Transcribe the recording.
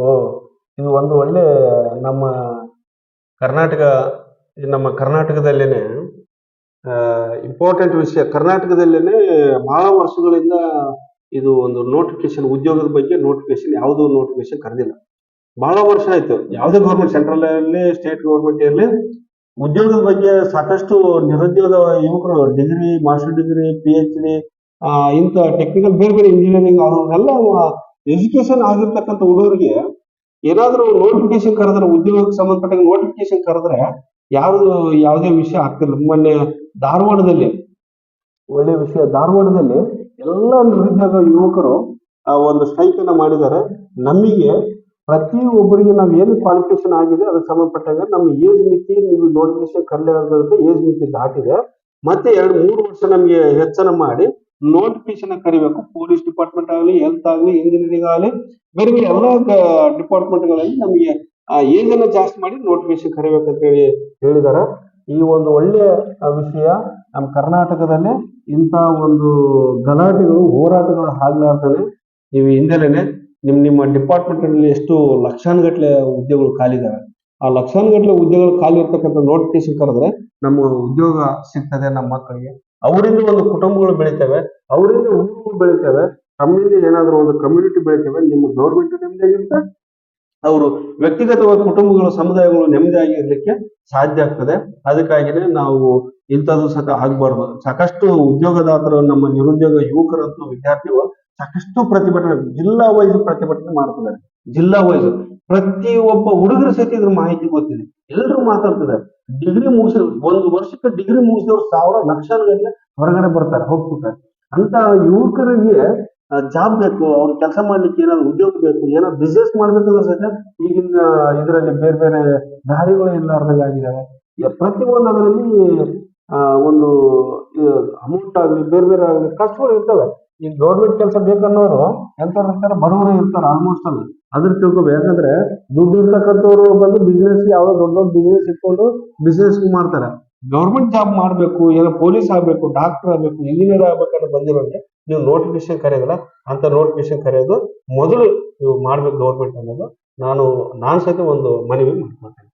So ಇದು ಒಂದು ಒಳ್ಳೆ ನಮ್ಮ ಕರ್ನಾಟಕ ನಮ್ಮ ಕರ್ನಾಟಕದಲ್ಲೇನೆ ಇಂಪಾರ್ಟೆಂಟ್ ವಿಷಯ. ಕರ್ನಾಟಕದಲ್ಲೇನೆ ಬಹಳ ವರ್ಷಗಳಿಂದ ಇದು ಒಂದು ನೋಟಿಫಿಕೇಶನ್ ಉದ್ಯೋಗದ ಬಗ್ಗೆ ನೋಟಿಫಿಕೇಶನ್ ಯಾವುದು ನೋಟಿಫಿಕೇಶನ್ ಕರೆದಿಲ್ಲ. ಬಹಳ ವರ್ಷ ಆಯ್ತು. ಯಾವುದೇ ಗೌರ್ಮೆಂಟ್ ಸೆಂಟ್ರಲ್ ಇರಲಿ ಸ್ಟೇಟ್ ಗೌರ್ಮೆಂಟ್ ಇರಲಿ, ಉದ್ಯೋಗದ ಬಗ್ಗೆ ಸಾಕಷ್ಟು ನಿರುದ್ಯೋಗ ಯುವಕರು degree master degree P H D ಇಂಥ ಟೆಕ್ನಿಕಲ್ ಬೇರೆ ಬೇರೆ ಇಂಜಿನಿಯರಿಂಗ್ ಅವರೆಲ್ಲ ಎಜುಕೇಶನ್ ಆಗಿರ್ತಕ್ಕಂಥ ಹುಡುಗರಿಗೆ ಏನಾದ್ರೂ ನೋಟಿಫಿಕೇಶನ್ ಕರೆದ್ರೆ, ಉದ್ಯೋಗಕ್ಕೆ ಸಂಬಂಧಪಟ್ಟ ನೋಟಿಫಿಕೇಶನ್ ಕರೆದ್ರೆ ಯಾರು ಯಾವುದೇ ವಿಷಯ ಆಗ್ತಿಲ್ಲ. ಮೊನ್ನೆ ಧಾರವಾಡದಲ್ಲಿ, ಒಳ್ಳೆ ವಿಷಯ, ಧಾರವಾಡದಲ್ಲಿ ಎಲ್ಲ ನಿರುದ್ಯೋಗ ಯುವಕರು, ಆ, ಒಂದು ಸ್ಟ್ರೈಕ್ ಅನ್ನ ಮಾಡಿದ್ದಾರೆ. ನಮಗೆ ಪ್ರತಿ ಒಬ್ಬರಿಗೆ ನಾವು ಏನು ಕ್ವಾಲಿಫಿಕೇಶನ್ ಆಗಿದೆ, ಅದಕ್ಕೆ ಸಂಬಂಧಪಟ್ಟಾಗ ನಮ್ಮ ಏಜ್ ಮಿತಿ, ನೀವು ನೋಟಿಫಿಕೇಶನ್ ಕರಲೇ ಏಜ್ ಮಿತಿ ದಾಟಿದೆ. ಮತ್ತೆ ಎರಡು ಮೂರು ವರ್ಷ ನಮಗೆ ಹೆಚ್ಚನ ಮಾಡಿ ನೋಟಿಫಿಕೇಶನ್ ಕರಿಬೇಕು. ಪೊಲೀಸ್ ಡಿಪಾರ್ಟ್ಮೆಂಟ್ ಆಗಲಿ ಹೆಲ್ತ್ ಆಗಲಿ ಇಂಜಿನಿಯರಿಂಗ್ ಆಗಲಿ, ಬೇರೆ ಬೇರೆ ಎಲ್ಲ ಡಿಪಾರ್ಟ್ಮೆಂಟ್ಗಳಲ್ಲಿ ನಮಗೆ ಏಜ್ ಅನ್ನ ಜಾಸ್ತಿ ಮಾಡಿ ನೋಟಿಫಿಕೇಶನ್ ಕರಿಬೇಕಂತ ಹೇಳಿ ಹೇಳಿದ್ದಾರೆ ಈ ಒಂದು ಒಳ್ಳೆಯ ವಿಷಯ ನಮ್ಮ ಕರ್ನಾಟಕದಲ್ಲಿ ಇಂಥ ಒಂದು ಗಲಾಟೆಗಳು, ಹೋರಾಟಗಳು ಆಗ್ಲಾರ್ದಾನೆ ನೀವು ಹಿಂದೆಲೇನೆ ನಿಮ್, ನಿಮ್ಮ ಡಿಪಾರ್ಟ್ಮೆಂಟ್ ಅಲ್ಲಿ ಎಷ್ಟು ಲಕ್ಷಾನುಗಟ್ಟಲೆ ಹುದ್ದೆಗಳು ಖಾಲಿ ಆ ಲಕ್ಷಾನುಗಟ್ಲೆ ಉದ್ಯೋಗಗಳು ಖಾಲಿ ಇರ್ತಕ್ಕಂಥ ನೋಟಿಫಿಕೇಶನ್ ಕರೆದ್ರೆ ನಮ್ಮ ಉದ್ಯೋಗ ಸಿಗ್ತದೆ ನಮ್ಮ ಮಕ್ಕಳಿಗೆ. ಅವರಿಂದ ಒಂದು ಕುಟುಂಬಗಳು ಬೆಳಿತವೆ, ಅವರಿಂದ ಊರುಗಳು ಬೆಳಿತವೆ, ತಮ್ಮಿಂದ ಏನಾದರೂ ಒಂದು ಕಮ್ಯುನಿಟಿ ಬೆಳಿತವೆ, ನಿಮ್ಮ ಗೌರ್ಮೆಂಟ್ ನೆಮ್ಮದಿಯಾಗಿರುತ್ತೆ. ಅವರು ವ್ಯಕ್ತಿಗತವಾಗಿ ಕುಟುಂಬಗಳು, ಸಮುದಾಯಗಳು ನೆಮ್ಮದಿಯಾಗಿ ಇರ್ಲಿಕ್ಕೆ ಸಾಧ್ಯ ಆಗ್ತದೆ. ಅದಕ್ಕಾಗಿನೇ ನಾವು ಇಂಥದ್ದು ಸಹ ಆಗ್ಬಾರ್ದು. ಸಾಕಷ್ಟು ಉದ್ಯೋಗದಾತರು, ನಮ್ಮ ನಿರುದ್ಯೋಗ ಯುವಕರಂತೂ ವಿದ್ಯಾರ್ಥಿಗಳು ಸಾಕಷ್ಟು ಪ್ರತಿಭಟನೆ ಜಿಲ್ಲಾ ವೈಸ್ ಪ್ರತಿಭಟನೆ ಮಾಡ್ತಿದ್ದಾರೆ. ಜಿಲ್ಲಾ ವೈಸ್ ಪ್ರತಿ ಒಬ್ಬ ಹುಡುಗರ ಸಹಿತ ಇದ್ರ ಮಾಹಿತಿ ಗೊತ್ತಿದೆ. ಎಲ್ಲರೂ ಮಾತಾಡ್ತಿದ್ದಾರೆ. ಡಿಗ್ರಿ ಮುಗಿಸಿ ಒಂದು ವರ್ಷಕ್ಕೆ ಡಿಗ್ರಿ ಮುಗಿಸಿದವ್ರು ಸಾವಿರ ಲಕ್ಷಾನುಗಟ್ಟಲೆ ಹೊರಗಡೆ ಬರ್ತಾರೆ ಹೋಗ್ಬಿಟ್ಟಾರೆ ಅಂತ ಯುವಕರಿಗೆ ಜಾಬ್ ಬೇಕು, ಅವ್ರು ಕೆಲಸ ಮಾಡ್ಲಿಕ್ಕೆ ಏನಾದ್ರು ಉದ್ಯೋಗ ಬೇಕು ಏನಾದ್ರು ಬಿಸ್ನೆಸ್ ಮಾಡ್ಬೇಕಂದ್ರೆ ಸಹಿತ ಈಗಿನ ಇದರಲ್ಲಿ ಬೇರೆ ಬೇರೆ ದಾರಿಗಳು ಇರ್ಲಾರ್ದಂಗೆ ಆಗಿದ್ದಾವೆ ಪ್ರತಿ ಪ್ರತಿಯೊಂದು ಅದರಲ್ಲಿ ಒಂದು ಅಮೌಂಟ್ ಆಗಲಿ, ಬೇರೆ ಬೇರೆ ಆಗಲಿ, ಕಷ್ಟಗಳು ಇರ್ತವೆ. ಈಗ ಗೌರ್ಮೆಂಟ್ ಕೆಲಸ ಬೇಕನ್ನೋರು ಎಂತ ಇರ್ತಾರೆ ಬಡವರು ಇರ್ತಾರೆ ಆಲ್ಮೋಸ್ಟ್ ಅಲ್ಲಿ. ಅದ್ರ ತಿಳ್ಕೊಬೇಕು ಯಾಕಂದ್ರೆ ದುಡ್ಡು ಇರ್ತಕ್ಕಂಥವ್ರು ಬಂದು ಬಿಸ್ನೆಸ್ ಯಾವ್ದೋ ದೊಡ್ಡ ದೊಡ್ಡ ಬಿಸ್ನೆಸ್ ಇಟ್ಕೊಂಡು ಬಿಸ್ನೆಸ್ ಮಾಡ್ತಾರೆ. ಗೌರ್ಮೆಂಟ್ ಜಾಬ್ ಮಾಡ್ಬೇಕು ಏನೋ ಪೊಲೀಸ್ ಆಗ್ಬೇಕು ಡಾಕ್ಟರ್ ಆಗ್ಬೇಕು ಇಂಜಿನಿಯರ್ ಆಗ್ಬೇಕಂತ ಬಂದಿರೋದ್ರೆ ನೀವು ನೋಟಿಫಿಕೇಶನ್ ಕರೆಯೋದಲ್ಲ. ಅಂತ ನೋಟಿಫಿಕೇಶನ್ ಕರೆಯೋದು ಮೊದಲು ನೀವು ಮಾಡ್ಬೇಕು ಗೌರ್ಮೆಂಟ್ ಅನ್ನೋದು. ನಾನು ನಾನು ಸಹಿತ ಒಂದು ಮನವಿ ಮಾಡ್ಕೊಳ್ತೇನೆ.